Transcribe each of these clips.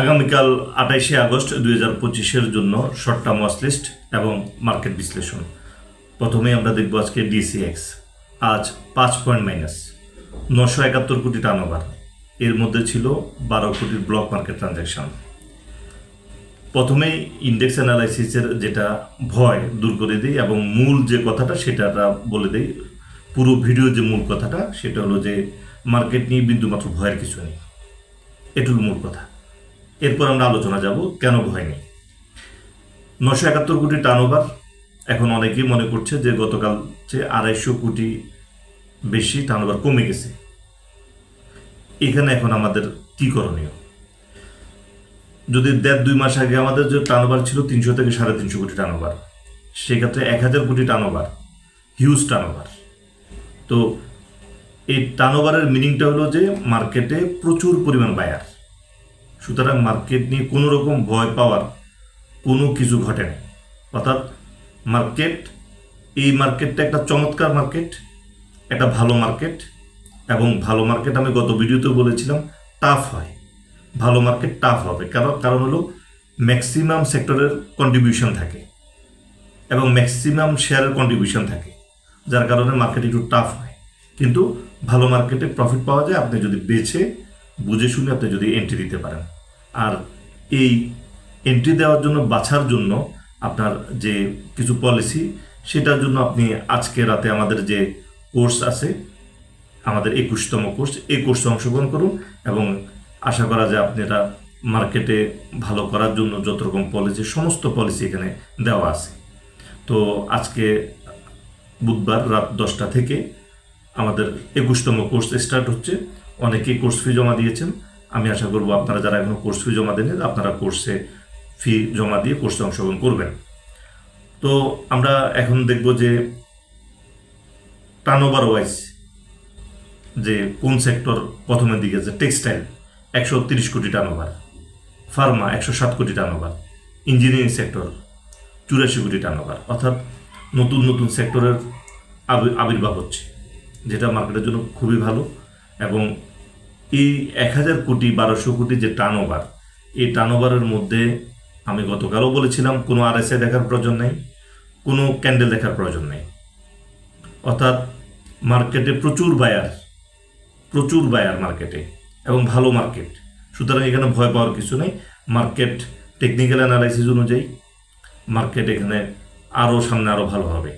আগামীকাল আঠাইশে আগস্ট দুই হাজার পঁচিশের জন্য শর্ট টার্ম লিস্ট এবং মার্কেট বিশ্লেষণ। প্রথমে আমরা দেখব আজকে ডিসিএক্স আজ পাঁচ পয়েন্ট মাইনাস নশো একাত্তর কোটি টার্নওভার এর মধ্যে ছিল বারো কোটির ব্লক মার্কেট ট্রানজ্যাকশন প্রথমেই ইন্ডেক্স অ্যানালাইসিসের যেটা ভয় দূর করে দিই এবং মূল যে কথাটা সেটা বলে দিই। পুরো ভিডিও যে মূল কথাটা, সেটা হলো যে মার্কেট নিয়ে বিন্দুমাত্র ভয়ের কিছু নেই। এটুকু মূল কথা। এরপর আমরা আলোচনা যাব কেন ভয় নেই নশো একাত্তর কোটি টার্নওভার এখন অনেকেই মনে করছে যে গতকাল চেয়ে আড়াইশো কোটি বেশি টার্নওভার কমে গেছে। এখানে এখন আমাদের কি করণীয়? যদি দেড় দুই মাস আগে আমাদের যে টার্নওভার ছিল তিনশো থেকে সাড়ে তিনশো কোটি টার্নওভার সেক্ষেত্রে এক হাজার কোটি টার্নওভার হিউজ টার্নওভার তো এই টার্নওভারের মিনিংটা হলো যে মার্কেটে প্রচুর পরিমাণ বায়ার সুতরাং মার্কেট নিয়ে কোনো রকম ভয় পাওয়ার কোনো কিছু ঘটে না। অর্থাৎ মার্কেট, এই মার্কেটটা একটা চমৎকার মার্কেট, একটা ভালো মার্কেট, এবং ভালো মার্কেট আমি গত ভিডিওতে বলেছিলাম টাফ হয়। ভালো মার্কেট টাফ হবে। কারণ কারণ হলো ম্যাক্সিমাম সেক্টরের কন্ট্রিবিউশন থাকে, এবং ম্যাক্সিমাম শেয়ারের কন্ট্রিবিউশন থাকে, যার কারণে মার্কেট একটু টাফ হয়। কিন্তু ভালো মার্কেটে প্রফিট পাওয়া যায়, আপনি যদি বেছে বুঝে শুনে আপনি যদি এন্ট্রি দিতে পারেন। আর এই এন্ট্রি দেওয়ার জন্য, বাছার জন্য আপনার যে কিছু পলিসি সেটার জন্য আপনি আজকে রাতে আমাদের যে কোর্স আছে, আমাদের একুশতম কোর্স এই কোর্সে অংশগ্রহণ করুন এবং আশা করা যায় আপনি এটা মার্কেটে ভালো করার জন্য যত রকম পলিসি সমস্ত পলিসি এখানে দেওয়া আছে। তো আজকে বুধবার রাত দশটা থেকে আমাদের একুশতম কোর্স স্টার্ট হচ্ছে। অনেকেই কোর্স ফি জমা দিয়েছেন। আমি আশা করব আপনারা যারা এখনও কোর্স ফি জমা দেন আপনারা কোর্সে ফি জমা দিয়ে কোর্সে অংশগ্রহণ করবেন। তো আমরা এখন দেখব যে টার্নওভার ওয়াইজ যে কোন সেক্টর প্রথমের দিকে আছে টেক্সটাইল একশো তিরিশ কোটি টার্নওভার ফার্মা একশো সাত কোটি টার্নওভার ইঞ্জিনিয়ারিং সেক্টর চুরাশি কোটি টার্নওভার অর্থাৎ নতুন নতুন সেক্টরের আবি- আবির্ভাব হচ্ছে, যেটা মার্কেটের জন্য খুবই ভালো এবং এই এক হাজার কোটি, বারোশো কোটি যে টার্নওভার এই টার্নওভারের মধ্যে আমি গতকালও বলেছিলাম, কোনো আরএসআই দেখার প্রয়োজন নেই, কোনো ক্যান্ডেল দেখার প্রয়োজন নেই। অর্থাৎ মার্কেটে প্রচুর বায়ার প্রচুর বায়ার মার্কেটে এবং ভালো মার্কেট সুতরাং এখানে ভয় পাওয়ার কিছু নেই। মার্কেট টেকনিক্যাল অ্যানালাইসিস অনুযায়ী মার্কেট এখানে আরও সামনে আরও ভালো হবে।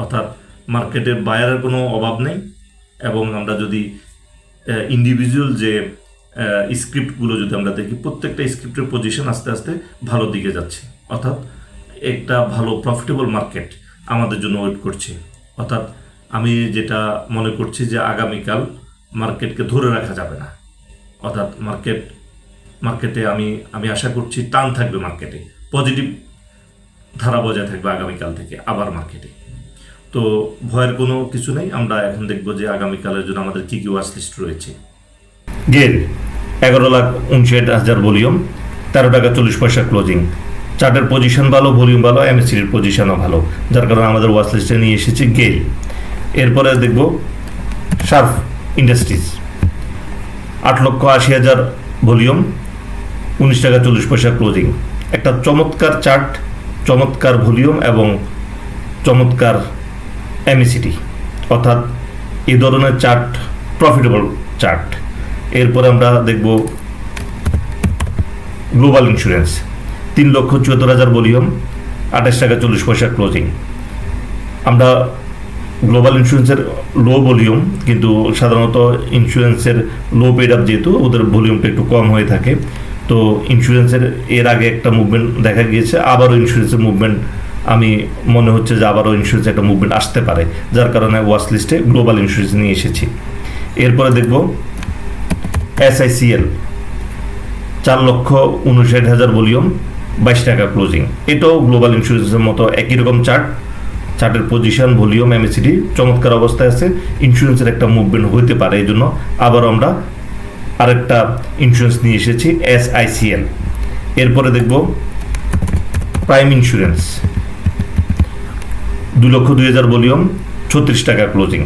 অর্থাৎ মার্কেটের বায়ারের কোনো অভাব নেই, এবং আমরা যদি ইন্ডিভিজুয়াল যে স্ক্রিপ্টগুলো যদি আমরা দেখি, প্রত্যেকটা স্ক্রিপ্টের পজিশন আস্তে আস্তে ভালো দিকে যাচ্ছে। অর্থাৎ একটা ভালো প্রফিটেবল মার্কেট আমাদের জন্য ওয়েট করছে। অর্থাৎ আমি যেটা মনে করছি যে আগামীকাল মার্কেটকে ধরে রাখা যাবে না। অর্থাৎ মার্কেট মার্কেটে আমি আমি আশা করছি টান থাকবে মার্কেটে পজিটিভ ধারা বজায় থাকবে আগামীকাল থেকে, আবার মার্কেটে তো ভয়ের কোনো কিছু নেই। আমরা এখন দেখব যে আগামীকালের জন্য আমাদের কী কী ওয়াচ লিস্ট রয়েছে। গেল, এগারো লাখ উনষাট হাজার ভলিউম, তেরো টাকা চল্লিশ পয়সা ক্লোজিং চার্টের পজিশন ভালো ভলিউম ভালো এমএসির পজিশনও ভালো। যার কারণে আমাদের ওয়াচ লিস্টে নিয়ে এসেছি গেল। এরপরে দেখব শার্ফ ইন্ডাস্ট্রিজ আট লক্ষ আশি হাজার ভলিউম, উনিশ টাকা চল্লিশ পয়সা ক্লোজিং একটা চমৎকার চার্ট চমৎকার ভলিউম এবং চমৎকার এমএসিটি অর্থাৎ এই ধরনের চার্ট প্রফিটেবল চার্ট এরপরে আমরা দেখব গ্লোবাল ইন্স্যুরেন্স তিন লক্ষ চুয়াত্তর হাজার ভলিউম, আঠাশ টাকা চল্লিশ পয়সা ক্লোজিং আমরা গ্লোবাল ইন্স্যুরেন্সের লো ভলিউম, কিন্তু সাধারণত ইন্স্যুরেন্সের লো পেড আপ যেহেতু, ওদের ভলিউমটা একটু কম হয়ে থাকে। তো ইন্স্যুরেন্সের এর আগে একটা মুভমেন্ট দেখা গিয়েছে, আবারও ইন্স্যুরেন্সের মুভমেন্ট আমি মনে হচ্ছে যে আবারও ইন্স্যুরেন্স একটা মুভমেন্ট আসতে পারে, যার কারণে ওয়াচ লিস্টে গ্লোবাল ইন্স্যুরেন্স নিয়ে এসেছি। এরপরে দেখব এসআইসিএল চার লক্ষ উনষাট হাজার ভলিউম, বাইশ টাকা ক্লোজিং। এটাও গ্লোবাল ইন্স্যুরেন্সের মতো একই রকম চার্ট চার্টের পজিশন ভলিউম এমএসিডি চমৎকার অবস্থায় আছে। ইন্স্যুরেন্সের একটা মুভমেন্ট হইতে পারে, এই জন্য আবারও আমরা আরেকটা ইন্স্যুরেন্স নিয়ে এসেছি এস আইসিএল এরপরে দেখব প্রাইম ইন্স্যুরেন্স দু লক্ষ দুই হাজার ভলিউম, ছত্রিশ টাকা ক্লোজিং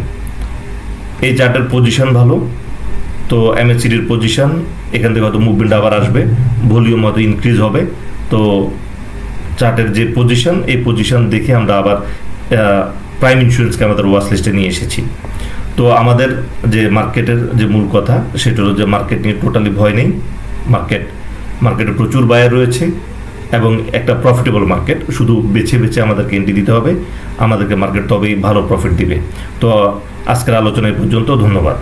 এই চার্টের পজিশন ভালো, তো এমএসিডির পজিশন এখান থেকে হয়তো মুভমেন্ট আবার আসবে ভলিউম হয়তো ইনক্রিজ হবে। তো চার্টের যে পজিশন এই পজিশন দেখে আমরা আবার প্রাইম ইন্স্যুরেন্সকে আমাদের ওয়াচ লিস্টে নিয়ে এসেছি। তো আমাদের যে মার্কেটের যে মূল কথা, সেটা হলো যে মার্কেট নিয়ে টোটালি ভয় নেই। মার্কেট মার্কেটে প্রচুর বায়ার রয়েছে। এবং একটা প্রফিটেবল মার্কেট শুধু বেছে বেছে আমাদেরকে এন্ট্রি দিতে হবে, আমাদেরকে মার্কেট তবেই ভালো প্রফিট দিবে। তো আজকের আলোচনায় পর্যন্ত ধন্যবাদ।